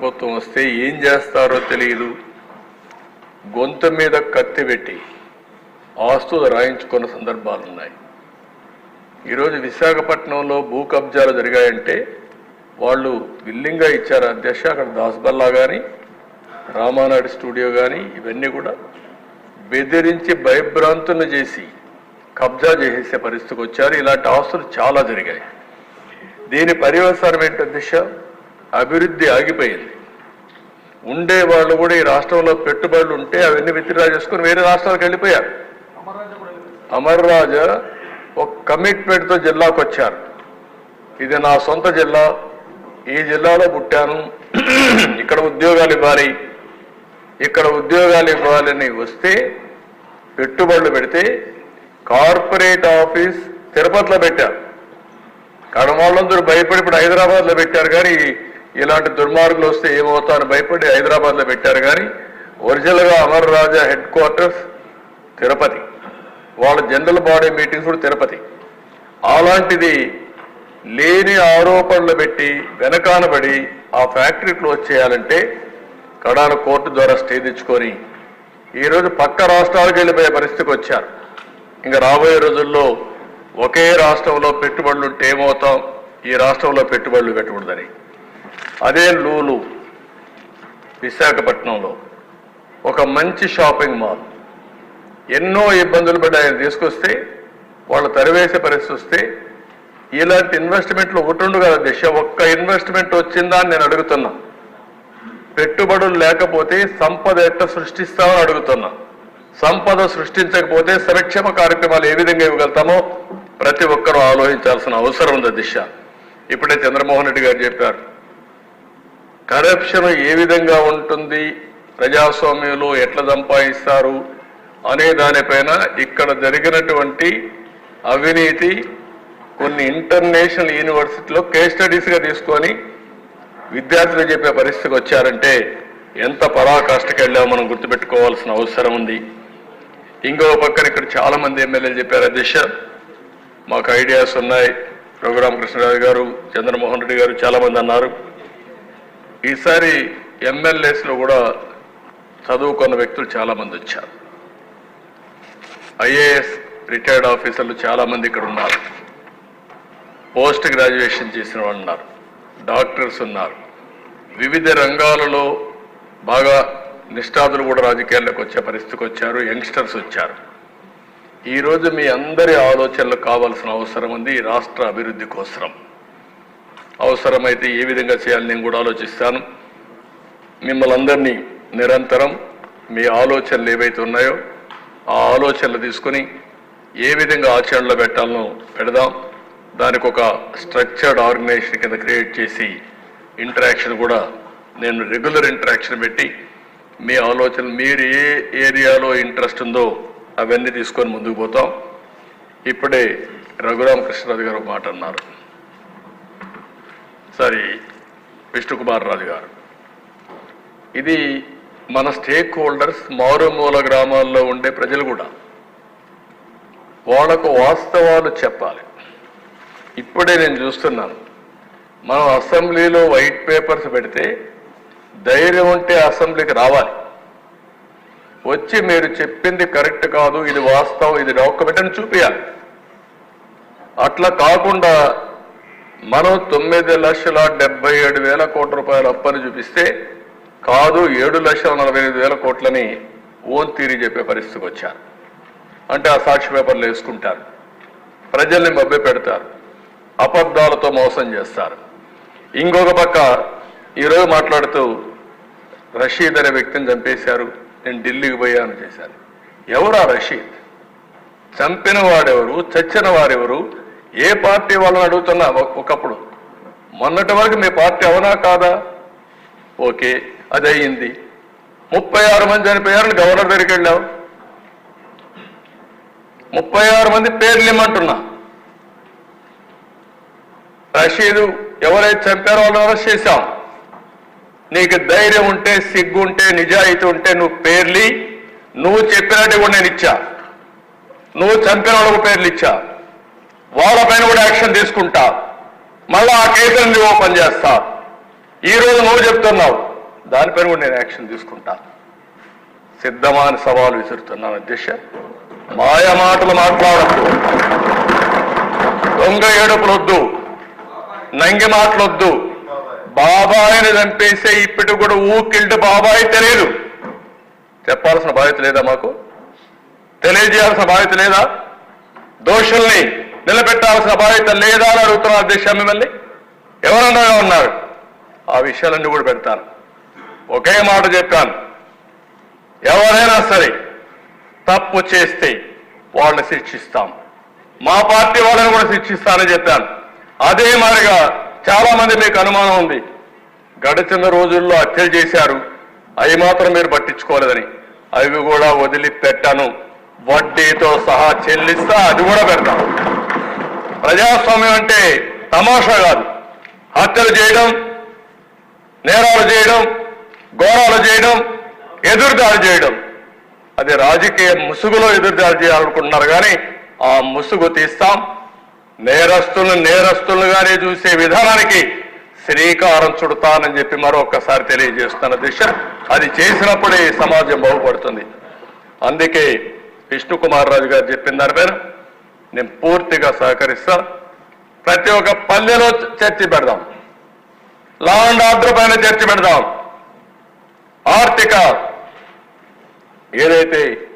ప్రభుత్వం వస్తే ఏం చేస్తారో తెలియదు గొంతు మీద కత్తి పెట్టి ఆస్తులు రాయించుకున్న సందర్భాలు ఉన్నాయి. ఈరోజు విశాఖపట్నంలో భూ కబ్జాలు జరిగాయంటే వాళ్ళు విల్లింగా ఇచ్చారు అధ్యక్ష అక్కడ దాస్బల్లా కానీ రామానాయుడు స్టూడియో కానీ ఇవన్నీ కూడా బెదిరించి భయభ్రాంతులు చేసి కబ్జా చేసే పరిస్థితికి వచ్చారు. ఇలాంటి ఆస్తులు చాలా జరిగాయి. దీని పర్యవసానం ఏంటి అధ్యక్ష? అభివృద్ధి ఆగిపోయింది. ఉండే వాళ్ళు కూడా ఈ రాష్ట్రంలో పెట్టుబడులు ఉంటే అవన్నీ విత్డ్రా చేసుకుని వేరే రాష్ట్రాలకు వెళ్ళిపోయారు. అమర్ రాజా ఒక కమిట్మెంట్తో జిల్లాకు వచ్చారు. ఇది నా సొంత జిల్లా. ఈ జిల్లాలో పుట్టాను. ఇక్కడ ఉద్యోగాలు ఇవ్వాలి. ఇక్కడ ఉద్యోగాలు ఇవ్వాలని వస్తే పెట్టుబడులు పెడితే కార్పొరేట్ ఆఫీస్ తిరుపతిలో పెట్టారు కడమాళ్ళందరూ భయపడి ఇప్పుడు హైదరాబాద్లో పెట్టారు కానీ ఇలాంటి దుర్మార్గులు వస్తే ఏమవుతారని భయపడి హైదరాబాద్లో పెట్టారు. కానీ ఒరిజినల్గా అమర్ రాజా హెడ్ క్వార్టర్స్ తిరుపతి. వాళ్ళ జనరల్ బాడీ మీటింగ్స్ కూడా తిరుపతి. అలాంటిది లేని ఆరోపణలు పెట్టి వెనకానబడి ఆ ఫ్యాక్టరీ క్లోజ్ చేయాలంటే కడాన కోర్టు ద్వారా స్టే తెచ్చుకొని ఈరోజు పక్క రాష్ట్రాలకు వెళ్ళిపోయే పరిస్థితికి వచ్చారు. ఇంకా రాబోయే రోజుల్లో ఒకే రాష్ట్రంలో పెట్టుబడులు ఉంటే ఏమవుతాం? ఈ రాష్ట్రంలో పెట్టుబడులు పెట్టకూడదని. అదే లూలు విశాఖపట్నంలో. ఒక మంచి షాపింగ్ మాల్. ఎన్నో ఇబ్బందులు పడి ఆయన తీసుకొస్తే వాళ్ళు తరివేసే పరిస్థితి వస్తే ఇలాంటి ఇన్వెస్ట్మెంట్లు ఒకటి కదా దిశ ఒక్క ఇన్వెస్ట్మెంట్ వచ్చిందా అని నేను అడుగుతున్నా. పెట్టుబడులు లేకపోతే సంపద ఎట్ట సృష్టిస్తామని అడుగుతున్నా. సంపద సృష్టించకపోతే సంక్షేమ కార్యక్రమాలు ఏ విధంగా ఇవ్వగలుగుతామో ప్రతి ఒక్కరూ ఆలోచించాల్సిన అవసరం ఉంది దిశ ఇప్పుడే చంద్రమోహన్ రెడ్డి గారు చెప్పారు. కరప్షన్ ఏ విధంగా ఉంటుంది? ప్రజాస్వామ్యంలో ఎట్లా సంపాదిస్తారు? అనే దానిపైన ఇక్కడ జరిగినటువంటి అవినీతి కొన్ని ఇంటర్నేషనల్ యూనివర్సిటీలో కేస్ స్టడీస్గా తీసుకొని విద్యార్థులు చెప్పే పరిస్థితికి వచ్చారంటే ఎంత పరాకాష్ఠకి వెళ్ళామో మనం గుర్తుపెట్టుకోవాల్సిన అవసరం ఉంది. ఇంకో పక్కన ఇక్కడ చాలామంది ఎమ్మెల్యేలు చెప్పారు అధ్యక్ష మాకు ఐడియాస్ ఉన్నాయి. రఘురామకృష్ణరాజు గారు చంద్రమోహన్ రెడ్డి గారు చాలామంది అన్నారు. ఈసారి ఎమ్మెల్యేస్లో కూడా చదువుకున్న వ్యక్తులు చాలామంది వచ్చారు. ఐఏఎస్ రిటైర్డ్ ఆఫీసర్లు చాలామంది ఇక్కడ ఉన్నారు. పోస్ట్ గ్రాడ్యుయేషన్ చేసిన వాళ్ళు ఉన్నారు. డాక్టర్స్ ఉన్నారు. వివిధ రంగాలలో బాగా నిష్ఠాతులు కూడా రాజకీయాల్లోకి వచ్చే పరిస్థితికి వచ్చారు. యంగ్స్టర్స్ వచ్చారు. ఈరోజు మీ అందరి ఆలోచనలు కావాల్సిన అవసరం ఉంది. రాష్ట్ర అభివృద్ధి కోసం అవసరమైతే ఏ విధంగా చేయాలని నేను కూడా ఆలోచిస్తాను. మిమ్మల్ని అందరినీ నిరంతరం మీ ఆలోచనలు ఏవైతే ఉన్నాయో ఆ ఆలోచనలు తీసుకొని ఏ విధంగా ఆచరణలో పెట్టాలనో పెడదాం. దానికి ఒక స్ట్రక్చర్డ్ ఆర్గనైజేషన్ కింద క్రియేట్ చేసి ఇంటరాక్షన్ కూడా నేను రెగ్యులర్ ఇంటరాక్షన్ పెట్టి మీ ఆలోచనలు మీరు ఏ ఏరియాలో ఇంట్రెస్ట్ ఉందో అవన్నీ తీసుకొని ముందుకు పోతాం. ఇప్పుడే రఘురామకృష్ణరాజు గారు మాట అన్నారు. సారీ విష్ణుకుమార్ రాజు గారు ఇది మన స్టేక్ హోల్డర్స్ మారుమూల గ్రామాల్లో ఉండే ప్రజలు కూడా. వాళ్ళకు వాస్తవాలు చెప్పాలి. ఇప్పుడే నేను చూస్తున్నాను. మనం అసెంబ్లీలో వైట్ పేపర్స్ పెడితే ధైర్యం ఉంటే అసెంబ్లీకి రావాలి. వచ్చి మీరు చెప్పింది కరెక్ట్ కాదు ఇది వాస్తవం ఇది డాక్యుమెంట్ అని చూపించాలి అట్లా కాకుండా మనం తొమ్మిది లక్షల డెబ్బై ఏడు వేల కోట్ల రూపాయల అప్పని చూపిస్తే కాదు ఏడు లక్షల నలభై ఐదు వేల కోట్లని ఓన్ తీరి చెప్పే పరిస్థితికి వచ్చారు. అంటే ఆ సాక్షి పేపర్లు వేసుకుంటారు. ప్రజల్ని మభ్య పెడతారు. అబద్ధాలతో మోసం చేస్తారు. ఇంకొక పక్క ఈరోజు మాట్లాడుతూ రషీద్ అనే వ్యక్తిని చంపేశారు. నేను ఢిల్లీకి పోయాను చేశాను ఎవరు ఆ రషీద్? చంపిన వాడెవరు చచ్చిన వారెవరు ఏ పార్టీ వాళ్ళని అడుగుతున్నా? ఒకప్పుడు. మొన్నటి వరకు మీ పార్టీ అవునా కాదా? ఓకే అది అయ్యింది. ముప్పై ఆరు మంది చనిపోయారని గవర్నర్ దగ్గరికి వెళ్ళావు. ముప్పై ఆరు మంది పేర్లు ఇమ్మంటున్నా. రషీదు ఎవరైతే చంపారో వాళ్ళు అరెస్ట్ చేశాం. నీకు ధైర్యం ఉంటే సిగ్గు ఉంటే నిజాయితీ ఉంటే నువ్వు పేర్లి నువ్వు చెప్పినట్టు కూడా నేను ఇచ్చా. నువ్వు చంపిన వాళ్ళకు పేర్లు ఇచ్చా. వాళ్ళ పైన కూడా యాక్షన్ తీసుకుంటా మళ్ళా ఆ కేసులను ఓపెన్ చేస్తా ఈ రోజు నువ్వు చెప్తున్నావు దానిపైన కూడా నేను యాక్షన్ తీసుకుంటా. సిద్ధమాని సవాలు విసురుతున్నాను అధ్యక్ష. మాయ మాటలు మాట్లాడద్దు. దొంగ ఏడుపులొద్దు నంగి మాటలొద్దు బాబాయిని చంపేసే ఇప్పటి కూడా ఊకిల్డ్ బాబాయి తెలియదు. చెప్పాల్సిన బాధ్యత లేదా మాకు? తెలియజేయాల్సిన బాధ్యత లేదా? దోషుల్ని నిలబెట్టాల్సిన బాధ్యత లేదా అని అడుగుతున్నా అధ్యక్ష మిమ్మల్ని? ఎవరన్నా ఉన్నారు? ఆ విషయాలన్నీ కూడా పెడతాను. ఒకే మాట చెప్పాను. ఎవరైనా సరే తప్పు చేస్తే వాళ్ళని శిక్షిస్తాం. మా పార్టీ వాళ్ళని కూడా శిక్షిస్తానని చెప్పాను. అదే మాదిరిగా చాలా మంది మీకు అనుమానం ఉంది. గడిచిన రోజుల్లో హత్యలు చేశారు. అవి మాత్రం మీరు పట్టించుకోలేదని. అవి కూడా వదిలిపెట్టాను. వడ్డీతో సహా చెల్లిస్తా అది కూడా పెడతాను. ప్రజాస్వామ్యం అంటే తమాషా కాదు. హత్యలు చేయడం నేరాలు చేయడం ఘోరాలు చేయడం ఎదురుదాడి చేయడం. అది రాజకీయ ముసుగులో ఎదురుదాడి చేయాలనుకుంటున్నారు కానీ ఆ ముసుగు తీస్తాం. నేరస్తులను నేరస్తులుగానే చూసే విధానానికి శ్రీకారం చుడతానని చెప్పి మరొకసారి తెలియజేస్తున్న దిశ. అది చేసినప్పుడే సమాజం బాగుపడుతుంది అందుకే విష్ణుకుమార్ రాజు గారు చెప్పిన పేరు నేను పూర్తిగా సహకరిస్తా. ప్రతి ఒక్క పల్లెలో చర్చి పెడదాం. లా అండ్ ఆర్డర్ పైన చర్చి పెడదాం. ఆర్థిక ఏదైతే